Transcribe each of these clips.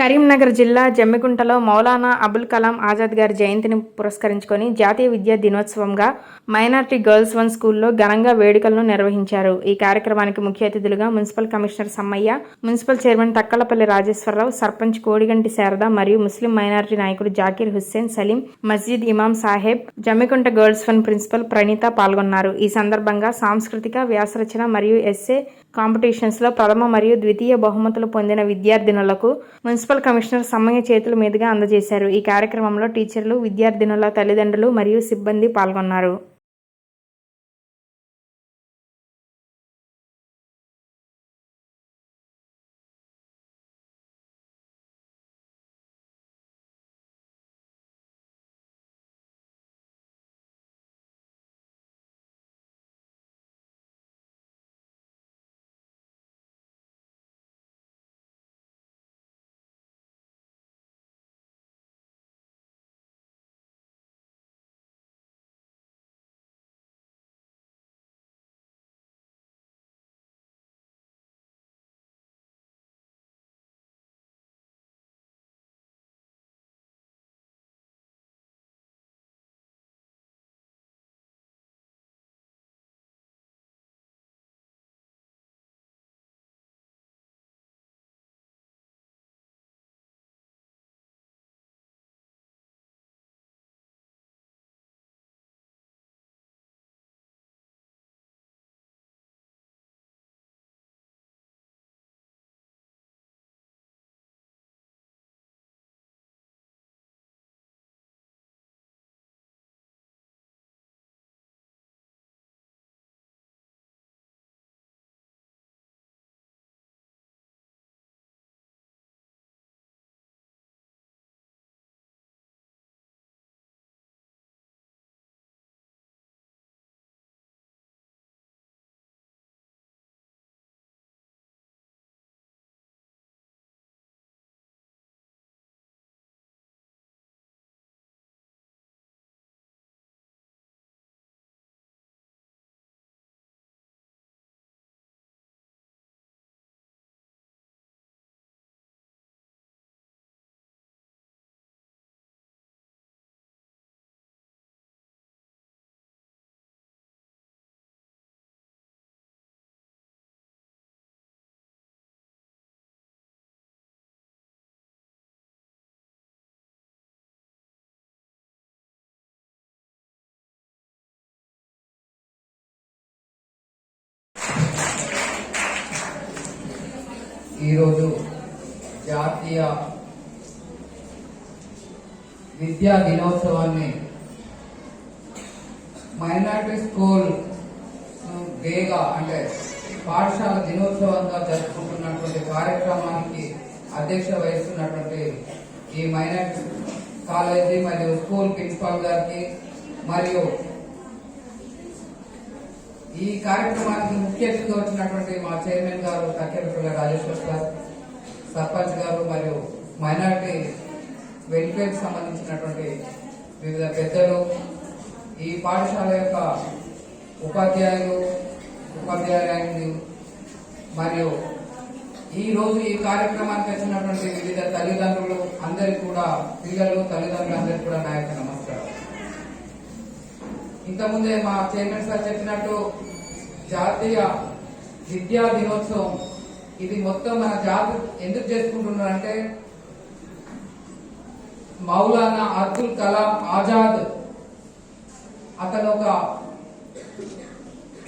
కరీంనగర్ జిల్లా జమ్మికుంటలో మౌలానా అబుల్ కలాం ఆజాద్ గారి జయంతిని పురస్కరించుకొని జాతీయ విద్యా దినోత్సవంగా మైనార్టీ గర్ల్స్ వన్ స్కూల్లో ఘనంగా వేడుకలను నిర్వహించారు. ఈ కార్యక్రమానికి ముఖ్య అతిథులుగా municipal commissioner Sammaiah municipal chairman Takkalapalli Rajeshwararao sarpanch Kodiganti Sharada మరియు ముస్లిం మైనార్టీ నాయకుడు జాకీర్ హుస్సేన్ సలీం మస్జిద్ ఇమాం Saheb Jammikunta girls one principal Praneetha పాల్గొన్నారు. ఈ సందర్భంగా సాంస్కృతిక వ్యాసరచన మరియు ఎస్ఏ కాంపిటీషన్స్లో ప్రథమ మరియు ద్వితీయ బహుమతులు పొందిన విద్యార్థినులకు మున్సిపల్ కమిషనర్ సమ్మయ్య చేతుల మీదుగా అందజేశారు. ఈ కార్యక్రమంలో టీచర్లు విద్యార్థినుల తల్లిదండ్రులు మరియు సిబ్బంది పాల్గొన్నారు. ఈరోజు జాతీయ విద్యా దినోత్సవాన్ని మైనార్టీ స్కూల్ డేగా అంటే పాఠశాల దినోత్సవంగా జరుపుకుంటున్నటువంటి కార్యక్రమానికి అధ్యక్ష వహిస్తున్నటువంటి ఈ మైనార్టీ కాలేజీ మరియు స్కూల్ ప్రిన్సిపాల్ గారికి మరియు ఈ కార్యక్రమానికి ముఖ్య అతిథిగా వచ్చినటువంటి మా చైర్మన్ గారు తక్కేపల్లి రాజేశ్వర్ సార్ సర్పంచ్ గారు మరియు మైనారిటీ వెల్ఫేర్ సంబంధించినటువంటి వివిధ పెద్దలు ఈ పాఠశాల యొక్క ఉపాధ్యాయులు ఉపాధ్యాయులు మరియు ఈ రోజు ఈ కార్యక్రమానికి వచ్చినటువంటి వివిధ తల్లిదండ్రులు అందరికి కూడా పిల్లలు తల్లిదండ్రులు అందరికి కూడా నా యొక్క నమస్కారం. ఇంతకుముందే మా చైర్మన్ సార్ చెప్పినట్టు జాతీయ విద్యా దినోత్సవం. ఇది మొత్తం మన జాతి ఎందుకు చేసుకుంటున్నారంటే మౌలానా అబ్దుల్ కలాం ఆజాద్ అతను ఒక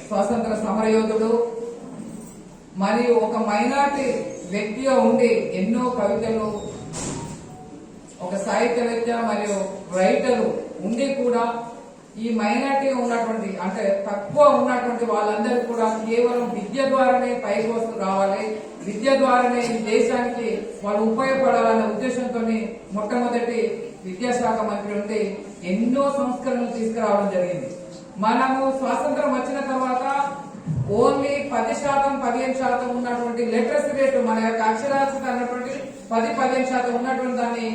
స్వాతంత్ర సమరయోధుడు మరియు ఒక మైనార్టీ వ్యక్తిగా ఉండి ఎన్నో కవితలు ఒక సాహిత్యవేత్త మరియు రైటరు ఉండి కూడా ఈ మైనార్టీ ఉన్నటువంటి అంటే తక్కువ ఉన్నటువంటి వాళ్ళందరూ కూడా కేవలం విద్య ద్వారానే పైకోసం రావాలి. విద్య ద్వారానే ఈ దేశానికి వాళ్ళు ఉపయోగపడాలనే ఉద్దేశంతో మొట్టమొదటి విద్యాశాఖ మంత్రి నుండి ఎన్నో సంస్కరణలు తీసుకురావడం జరిగింది. మనము స్వాతంత్రం వచ్చిన తర్వాత ఓన్లీ పది శాతం పదిహేను శాతం ఉన్నటువంటి లిటరసీ రేటు మన యొక్క అక్షరాస్యత అన్నటువంటి పది పదిహేను శాతం ఉన్నటువంటి దాన్ని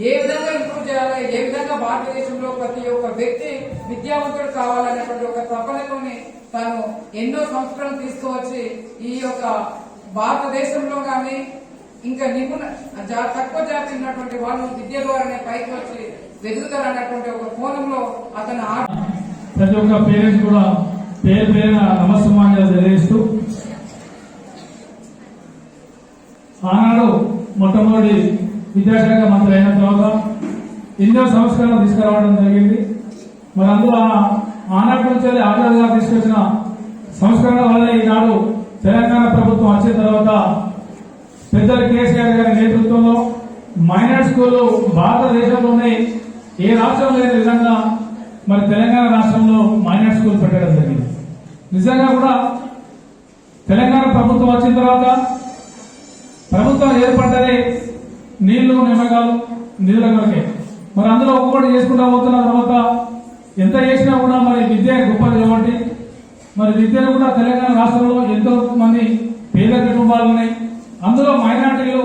ఏ విధంగా ఇంప్రూవ్ చేయాలి? ఏ విధంగా భారతదేశంలో ప్రతి ఒక్క వ్యక్తి విద్యావంతుడు కావాలనేటువంటి ఒక తపనతోని తాను ఎన్నో సంస్కరణలు తీసుకువచ్చి ఈ యొక్క భారతదేశంలో కానీ ఇంకా నిపుణ తక్కువ జాతి ఉన్నటువంటి వాళ్ళు విద్య ద్వారానే పైకి వచ్చి వెతుకుతారు అన్నటువంటి ఒక కోణంలో అతను ప్రతి ఒక్క పేరెంట్స్ కూడా పేరు పేరున నమస్సమాన్యాలు తెలియజేస్తూ ఆనాడు మొట్టమొదటి విద్యాశాఖ మంత్రి అయిన తర్వాత ఎన్నో సంస్కరణలు తీసుకురావడం జరిగింది. మరి అందులో ఆనాటి నుంచి ఆజాద్ తీసుకొచ్చిన సంస్కరణల వల్ల ఈనాడు తెలంగాణ ప్రభుత్వం వచ్చిన తర్వాత పెద్దలు కేసీఆర్ గారి నేతృత్వంలో మైనార్ స్కూళ్ళు భారతదేశంలోనే ఏ రాష్ట్రం లేని విధంగా మరి తెలంగాణ రాష్ట్రంలో మైనార్ స్కూల్ పెట్టడం జరిగింది. నిజంగా కూడా తెలంగాణ ప్రభుత్వం వచ్చిన తర్వాత ప్రభుత్వం ఏర్పడ్డదే నీళ్ళు నిమ్మకాలు నిధుల కొరకే. మరి అందులో ఒక్కొక్కటి చేసుకుంటా పోతున్న తర్వాత ఎంత చేసినా కూడా మరి విద్య గొప్పది కాబట్టి మరి విద్యను కూడా తెలంగాణ రాష్ట్రంలో ఎంతో మంది పేద కుటుంబాలు ఉన్నాయి. అందులో మైనార్టీలు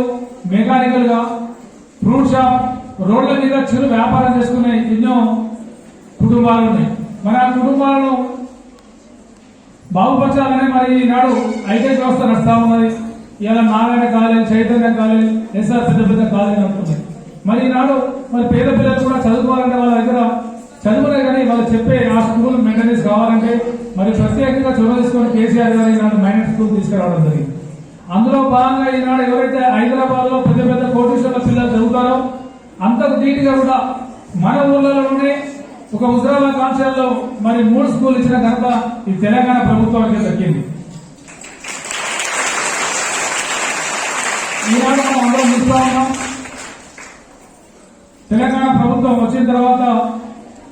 మెకానికల్గా ఫ్రూట్ షాప్ రోడ్ల మీద చిరు వ్యాపారం చేసుకునే ఎన్నో కుటుంబాలు ఉన్నాయి. మరి ఆ కుటుంబాలను బాగుపరచాలని మరి ఈనాడు ఐటీ వ్యవస్థ నడుస్తూ ఉన్నది. ఇలా Narayana college Chaitanya college SR పెద్ద పెద్ద కాలేజ్ నడుస్తున్నాయి మరి ఈనాడు మరి పేద పిల్లలు కూడా చదువుకోవాలంటే వాళ్ళ దగ్గర చదువులే కానీ వాళ్ళు చెప్పే ఆ స్కూల్ మెయింటెనెన్స్ కావాలంటే మరి ప్రత్యేకంగా చొరవ తీసుకొని కేసీఆర్ గారు ఈనాడు మైనర్ స్కూల్ తీసుకురావడం జరిగింది. అందులో భాగంగా ఈనాడు ఎవరైతే హైదరాబాద్లో పెద్ద పెద్ద కోటీశ్వరుల పిల్లలు చదువుతారో అంతకు నీటిగా కూడా మన ఊళ్ళలోనే ఒక హుజరాబాద్ కాన్సెల్లో మరి మూడు స్కూల్ ఇచ్చిన ఘనత ఈ తెలంగాణ ప్రభుత్వానికి దక్కింది. ఈనాడు చూస్తా ఉన్నాం తెలంగాణ ప్రభుత్వం వచ్చిన తర్వాత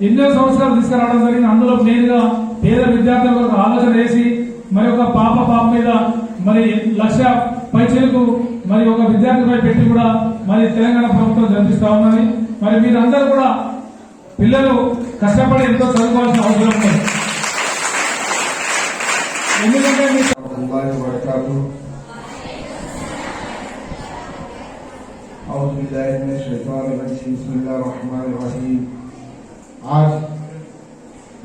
ఎన్నో సంవత్సరాలు తీసుకురావడం జరిగింది. అందులో మెయిన్గా పేద విద్యార్థులకు ఒక ఆలోచన వేసి మరి ఒక పాప పాప మీద మరి లక్ష పైచలకు మరి ఒక విద్యార్థిపై పెట్టి కూడా మరి తెలంగాణ ప్రభుత్వం జరిపిస్తా ఉన్నది. మరి మీరందరూ కూడా పిల్లలు కష్టపడి ఎంతో చదువుకోవాల్సిన అవసరం ఉంది ఎందుకంటే औज़ु बिल्लाहि मिनश शैतानिर रजीम बिस्मिल्लाहिर रहमानिर रहीम आज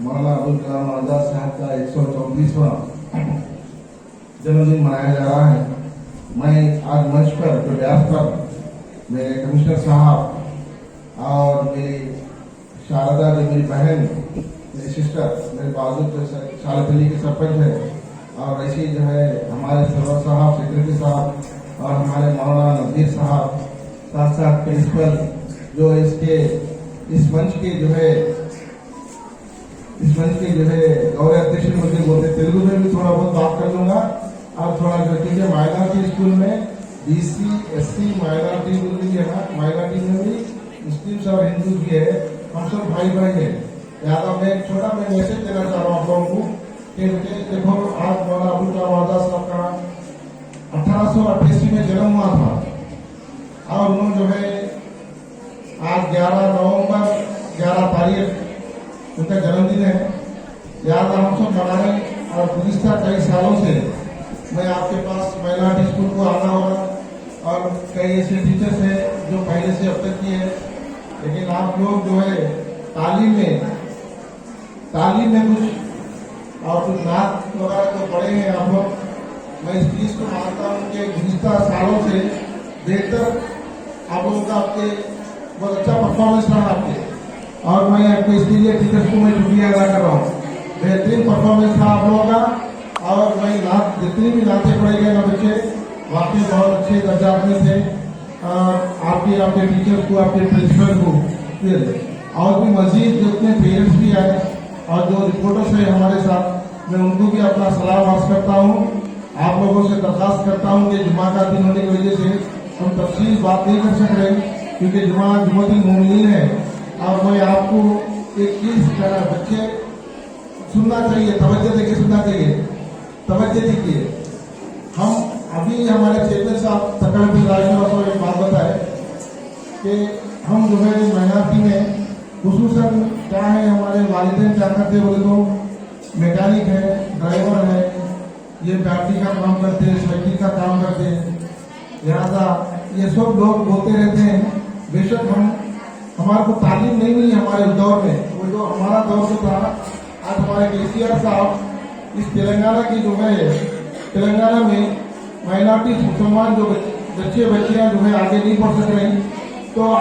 मौलाना अबुल कलाम आज़ाद साहब का 134वां जन्मदिन मनाया जा रहा है। मैं आज मंच पर व्यास पर मेरे कमिश्नर साहब और मेरी शारदा जो, मेरी बहन, मेरी सिस्टर मेरे बाजू जो शालपली के सरपंच है और ऐसे जो है हमारे सरवर साहब सेक्रेटरी साहब और हमारे मौलाना नजीर साहब साथ साथ प्रिंसिपल जो इसके, इस मंच के जो है, इस मंच के जो है गौरव अध्यक्ष मुझे बोलते तेलुगु में भी थोड़ा बहुत बात कर लूँगा। और थोड़ा जो चीज़ें माइनॉरिटी स्कूल में बीसी एससी माइनॉरिटी भी है ना माइनॉरिटी में भी मुस्लिम्स और हिंदू भी है, हम सब भाई भाई है। लिहाजा मैं एक छोटा मैं मैसेज देना चाह रहा हूँ आप लोगों को कि बेटे देखो, आज मौलाना अबुल कलाम आज़ाद साहब का अठारह में जन्म हुआ था। और उन्होंने जो है, आज 11 नवंबर 11 तारीख, उनका जन्मदिन है। याद हम सब हैं, और गुजशत कई सालों से मैं आपके पास माइनॉरिटी स्कूल को आना होगा और कई ऐसे टीचर्स हैं जो पहले से अब तक किए हैं। लेकिन आप लोग जो है, तालीम में तालीम में कुछ, और कुछ नात वगैरह तो पढ़े हैं आप लोग। मैं इस चीज़ को मानता हूँ कि गुजशत सालों से बेहतर आप लोगों का आपके बहुत अच्छा परफॉर्मेंस रहा आपके। और मैं आपके इसके लिए टीचर्स को मैं शुक्रिया अदा कर रहा हूँ। बेहतरीन परफॉर्मेंस था आप लोगों का। और मैं नात जितनी भी नाते पढ़े गए ना बच्चे, वाकई बहुत अच्छे दर्जा में थे। आपके आपके टीचर्स को, आपके प्रिंसिपल को और भी मजीद जितने पेरेंट्स भी आए, और जो रिपोर्टर्स है हमारे साथ, मैं उनको भी अपना सलाह अर्ज़ करता हूँ। आप लोगों से दरखास्त करता हूँ कि जुमा का दिन होने की वजह से हम तफसील बात नहीं कर सक रहे, क्योंकि जुमा जुमतुल मोमिनीन है। और मैं आपको एक चीज़ कहना बच्चे, सुनना चाहिए, तवज्जो देके सुनना चाहिए। तवज्जो दीजिए। हम अभी हमारे चेयरमैन साहब तकड़ राजनिवास और एक बात बताए कि हम जो है माइनॉरिटी में खसूसन क्या है हमारे वालिदैन क्या करते बोले तो? मैकेनिक है, ड्राइवर है, ये बैटरी का काम करते हैं, साइकिल का काम करते लिहाजा ये सब लोग बोलते रहते हैं, बेशक हम, हमारे को तालीम नहीं मिली हमारे दौर में। वो जो हमारा दौर जो था, आज हमारे के साहब इस तेलंगाना की जो है, तेलंगाना में माइनॉरिटी मुसलमान जो बच्चे बच्चियाँ जो है आगे नहीं बढ़ सक। रही तो